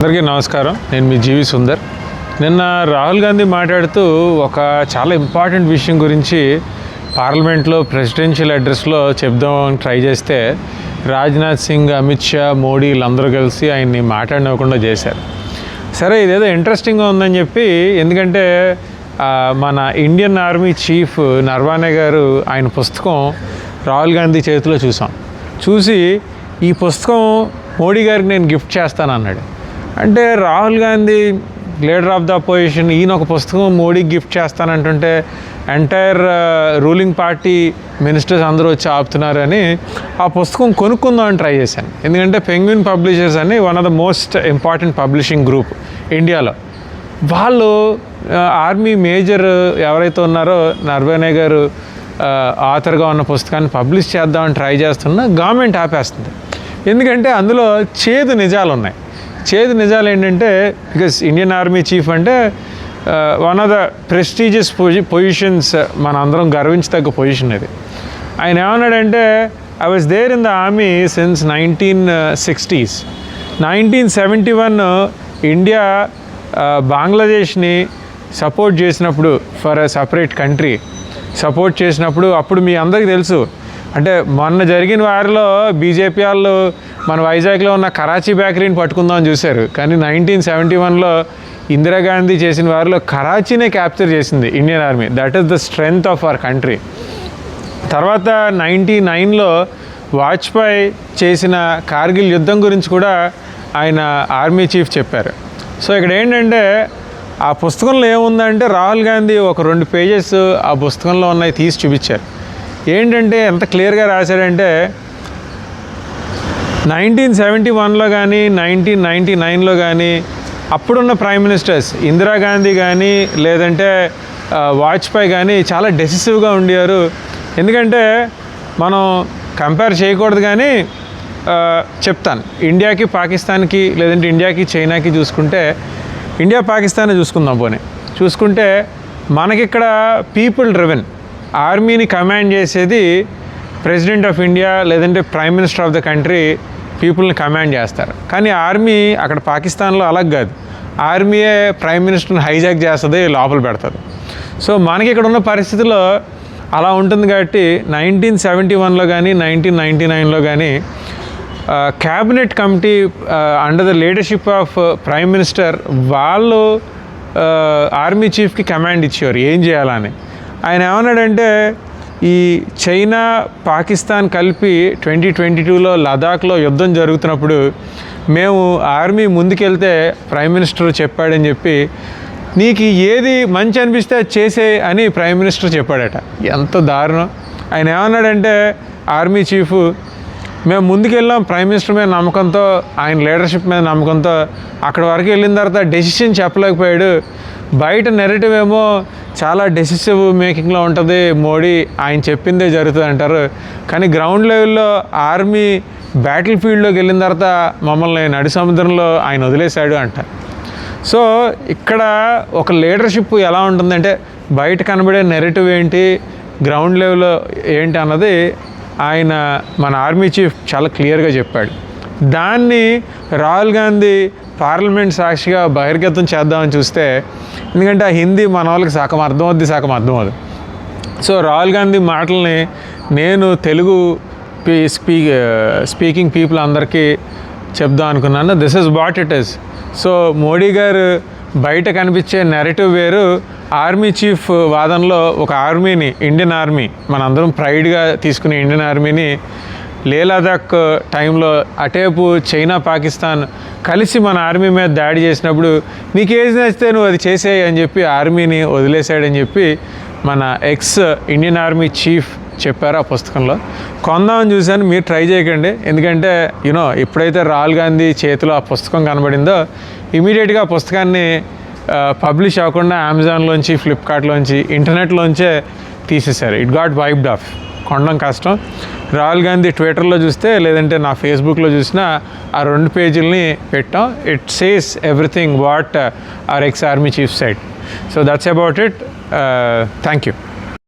అందరికీ నమస్కారం. నేను మీ జీవి సుందర్. నిన్న రాహుల్ గాంధీ మాట్లాడుతూ ఒక చాలా ఇంపార్టెంట్ విషయం గురించి పార్లమెంట్లో ప్రెసిడెన్షియల్ అడ్రస్లో చెప్దామని ట్రై చేస్తే రాజ్నాథ్ సింగ్ అమిత్ షా మోడీ వీళ్ళందరూ కలిసి ఆయన్ని మాట్లాడనివ్వకుండా చేశారు. సరే ఇదేదో ఇంట్రెస్టింగ్గా ఉందని చెప్పి ఎందుకంటే మన ఇండియన్ ఆర్మీ చీఫ్ నర్వానే గారు ఆయన పుస్తకం రాహుల్ గాంధీ చేతిలో చూసాం. చూసి ఈ పుస్తకం మోడీ గారికి నేను గిఫ్ట్ చేస్తాను అన్నాడు అంటే Rahul Gandhi leader of the opposition ఈయన ఒక పుస్తకం మోడీ గిఫ్ట్ చేస్తానంటుంటే ఎంటైర్ రూలింగ్ పార్టీ మినిస్టర్స్ అందరూ వచ్చి ఆపుతున్నారని ఆ పుస్తకం కొనుక్కుందామని ట్రై చేశాను. ఎందుకంటే పెంగ్విన్ పబ్లిషర్స్ అని one of the most important publishing group ఇండియాలో. వాళ్ళు ఆర్మీ మేజర్ ఎవరైతే ఉన్నారో నర్వనే గారు ఆథర్గా ఉన్న పుస్తకాన్ని పబ్లిష్ చేద్దామని ట్రై చేస్తున్నా గవర్నమెంట్ ఆపేస్తుంది. ఎందుకంటే అందులో చేదు నిజాలు ఉన్నాయి చేదు నిజాలు ఏంటంటే బికాస్ ఇండియన్ ఆర్మీ చీఫ్ అంటే వన్ ఆఫ్ ద ప్రెస్టీజియస్ పొజి పొజిషన్స్ మన అందరం గర్వించదగ్గ పొజిషన్ అది. ఆయన ఏమన్నాడంటే I was there in the army since nineteen sixties nineteen seventy one India బంగ్లాదేశ్ని support చేసినప్పుడు for a separate country support చేసినప్పుడు అప్పుడు మీ అందరికీ తెలుసు. అంటే మొన్న జరిగిన వారిలో బీజేపీ వాళ్ళు మన వైజాగ్లో ఉన్న కరాచీ బేకరీని పట్టుకుందామని చూశారు. కానీ నైన్టీన్ సెవెంటీ వన్లో ఇందిరాగాంధీ చేసిన వారిలో కరాచీనే క్యాప్చర్ చేసింది Indian army. That is the strength of our country తర్వాత నైంటీ నైన్లో వాజ్పేయి చేసిన కార్గిల్ యుద్ధం గురించి కూడా ఆయన ఆర్మీ చీఫ్ చెప్పారు. సో ఇక్కడ ఏంటంటే ఆ పుస్తకంలో ఏముందంటే రాహుల్ గాంధీ ఒక రెండు పేజెస్ ఆ పుస్తకంలో ఉన్నాయి తీసి చూపించారు. ఏంటంటే ఎంత క్లియర్గా రాశాడంటే నైన్టీన్ సెవెంటీ వన్లో కానీ నైన్టీన్ నైంటీ నైన్లో కానీ అప్పుడున్న ప్రైమ్ మినిస్టర్స్ ఇందిరాగాంధీ కానీ లేదంటే వాజ్పేయి కానీ చాలా డెసిసివ్గా ఉండేవారు. ఎందుకంటే మనం కంపేర్ చేయకూడదు కానీ చెప్తాను. ఇండియాకి పాకిస్తాన్కి లేదంటే ఇండియాకి చైనాకి చూసుకుంటే ఇండియా పాకిస్తాన్ చూసుకుందాం పోనీ. చూసుకుంటే మనకిక్కడ పీపుల్ డ్రివెన్ ఆర్మీని కమాండ్ చేసేది ప్రెసిడెంట్ ఆఫ్ ఇండియా లేదంటే prime minister of the country పీపుల్ని కమాండ్ చేస్తారు. కానీ ఆర్మీ అక్కడ పాకిస్తాన్లో అలగ్ కాదు. ఆర్మీయే ప్రైమ్ మినిస్టర్ని హైజాక్ చేస్తుంది లోపల పెడతారు సో మనకి ఇక్కడ ఉన్న పరిస్థితిలో అలా ఉంటుంది కాబట్టి నైన్టీన్ సెవెంటీ వన్లో కానీ నైన్టీన్ నైంటీ నైన్లో కానీ cabinet committee under the leadership of prime minister వాళ్ళు ఆర్మీ చీఫ్కి కమాండ్ ఇచ్చేవారు. ఏం చేయాలని? ఆయన ఏమన్నాడంటే ఈ చైనా పాకిస్తాన్ కలిపి ట్వంటీ ట్వంటీ టూలో లదాఖ్లో యుద్ధం జరుగుతున్నప్పుడు మేము ఆర్మీ ముందుకెళ్తే ప్రైమ్ మినిస్టర్ చెప్పాడని చెప్పి నీకు ఏది మంచి అనిపిస్తే అది చేసే అని ప్రైమ్ మినిస్టర్ చెప్పాడట. ఎంత దారుణం. ఆయన ఏమన్నాడంటే ఆర్మీ చీఫ్ మేము ముందుకెళ్ళాం. ప్రైమ్ మినిస్టర్ మీద నమ్మకంతో ఆయన లీడర్షిప్ మీద నమ్మకంతో అక్కడ వరకు వెళ్ళిన తర్వాత డెసిషన్ చెప్పలేకపోయాడు. బయట నెరేటివ్ ఏమో చాలా డెసిసివ్ మేకింగ్లో ఉంటుంది. మోడీ ఆయన చెప్పిందే జరుగుతుంది అంటారు. కానీ గ్రౌండ్ లెవెల్లో ఆర్మీ బ్యాటిల్ ఫీల్డ్లోకి వెళ్ళిన తర్వాత మమ్మల్ని నడి సముద్రంలో ఆయన వదిలేశాడు అంట. సో ఇక్కడ ఒక లీడర్షిప్ ఎలా ఉంటుందంటే బయట కనబడే నెరేటివ్ ఏంటి గ్రౌండ్ లెవెల్లో ఏంటి అన్నది ఆయన మన ఆర్మీ చీఫ్ చాలా క్లియర్గా చెప్పాడు. దాన్ని రాహుల్ గాంధీ పార్లమెంట్ సాక్షిగా బహిర్గతం చేద్దామని చూస్తే ఎందుకంటే ఆ హిందీ మన వాళ్ళకి సగం అర్థమవుద్ది సగం అర్థమవుదు. సో రాహుల్ గాంధీ మాటల్ని నేను తెలుగు పీ స్పీ స్పీకింగ్ పీపుల్ అందరికీ చెప్దాం అనుకున్నాను. This is what it is. So Modi garu బయట కనిపించే నెరేటివ్ వేరు ఆర్మీ చీఫ్ వాదనలో ఒక ఆర్మీని ఇండియన్ ఆర్మీ మనందరం ప్రైడ్గా తీసుకునే ఇండియన్ ఆర్మీని లేలాదాక్ లదాఖ్ టైంలో అటేపు చైనా పాకిస్తాన్ కలిసి మన ఆర్మీ మీద దాడి చేసినప్పుడు నీకు ఏది నచ్చితే నువ్వు అది చేసేయి అని చెప్పి ఆర్మీని వదిలేశాడని చెప్పి మన ఎక్స్ ఇండియన్ ఆర్మీ చీఫ్ చెప్పారు ఆ పుస్తకంలో. కొందామని చూశాను మీరు ట్రై చేయకండి. ఎందుకంటే యూనో ఎప్పుడైతే రాహుల్ గాంధీ చేతిలో ఆ పుస్తకం కనబడిందో ఇమీడియట్గా ఆ పుస్తకాన్ని పబ్లిష్ అవ్వకుండా అమెజాన్లోంచి ఫ్లిప్కార్ట్లోంచి ఇంటర్నెట్లోంచే తీసేశారు. ఇట్ గాట్ వైబ్డ్ ఆఫ్ కొనడం కష్టం. రాహుల్ గాంధీ ట్విట్టర్లో చూస్తే లేదంటే నా ఫేస్బుక్లో చూసినా ఆ రెండు పేజీలని పెట్టాం. It says everything what are ex army chief side so that's about it thank you